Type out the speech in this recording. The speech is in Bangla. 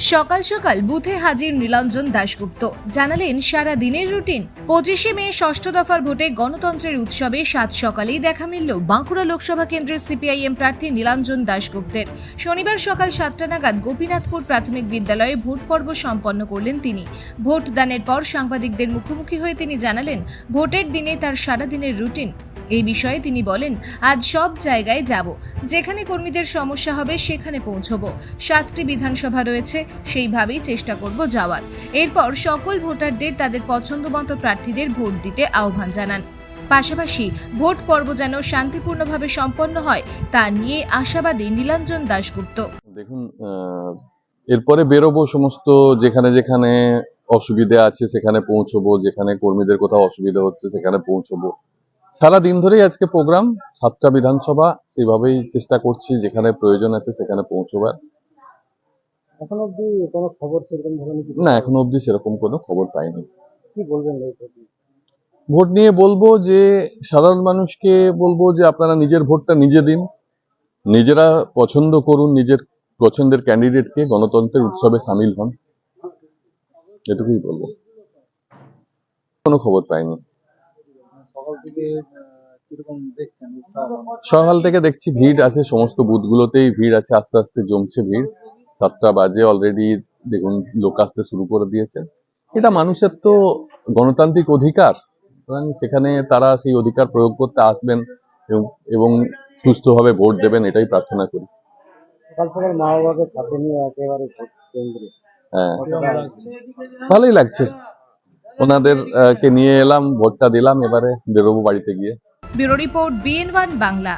সকাল সকাল বুথে হাজির নীলাঞ্জন দাশগুপ্ত। জানালেন, সারা দিনের রুটিন। পঁচিশে মে, ষষ্ঠ দফার ভোটে গণতন্ত্রের উৎসবে সাত সকালেই দেখা মিলল বাঁকুড়া লোকসভা কেন্দ্রের সিপিআইএম প্রার্থী নীলাঞ্জন দাশগুপ্তের। শনিবার সকাল সাতটা নাগাদ গোপীনাথপুর প্রাথমিক বিদ্যালয়ে ভোট পর্ব সম্পন্ন করলেন তিনি। ভোট দানের পর সাংবাদিকদের মুখোমুখি হয়ে তিনি জানালেন, ভোটের দিনে তার সারা দিনের রুটিন। এই বিষয়ে তিনি বলেন, আজ সব জায়গায় যাব। যেখানে কর্মীদের সমস্যা হবে সেখানে পৌঁছব। সাতটি বিধানসভা রয়েছে, সেইভাবেই চেষ্টা করব যাওয়ার। এরপর সকল ভোটারদের তাদের পছন্দমতো প্রার্থীদের ভোট দিতে আহ্বান জানান। পাশাপাশি ভোট পর্ব যেন শান্তিপূর্ণভাবে সম্পন্ন হয়, তা নিয়ে আশাবাদী নীলাঞ্জন দাশগুপ্ত। দেখুন এরপরে বেরোবো সমস্ত যেখানে যেখানে অসুবিধে আছে সেখানে পৌঁছবো, যেখানে কর্মীদের কোথাও অসুবিধা হচ্ছে সেখানে পৌঁছবো। সারা দিন ধরেই আজকে প্রোগ্রাম সাতটা বিধানসভা সেইভাবেই চেষ্টা করছি যেখানে প্রয়োজন আছে সেখানে পৌঁছবার। এখন অব্দি কোনো খবর সেরকম ধরনের কিছু না এখনও অবধি সেরকম কোনো খবর পাইনি। কি বলবেন ভোট নিয়ে বলব যে সাধারণ মানুষকে বলব যে আপনারা নিজের ভোটটা নিজে দিন। নিজেরা পছন্দ করুন নিজের পছন্দের ক্যান্ডিডেটকে গণতন্ত্রের উৎসবে সামিল হন। এটুকুই বলব। কোনো খবর পাইনি। সকাল থেকে দেখছি ভিড় আছে সমস্ত বুথগুলোতেই ভিড় আছে আস্তে আস্তে জমছে ভিড়। সাতটা বাজে অলরেডি দেখুন লোক আসতে শুরু করে দিয়েছে। এটা মানুষের তো গণতান্ত্রিক অধিকার। সুতরাং সেখানে তারা সেই অধিকার প্রয়োগ করতে আসবেন এবং- এবং সুস্থভাবে ভোট দেবেন এটাই প্রার্থনা করি। সকাল সকাল মা বাবাকে সাথে নিয়ে একেবারে ভোট কেন্দ্রে। হ্যাঁ। ভালোই লাগছে। ওনাদের আহ, কে নিয়ে এলাম ভোটটা দিলাম এবারে বেরোবো বাড়িতে গিয়ে। Bureau report BN Bangla.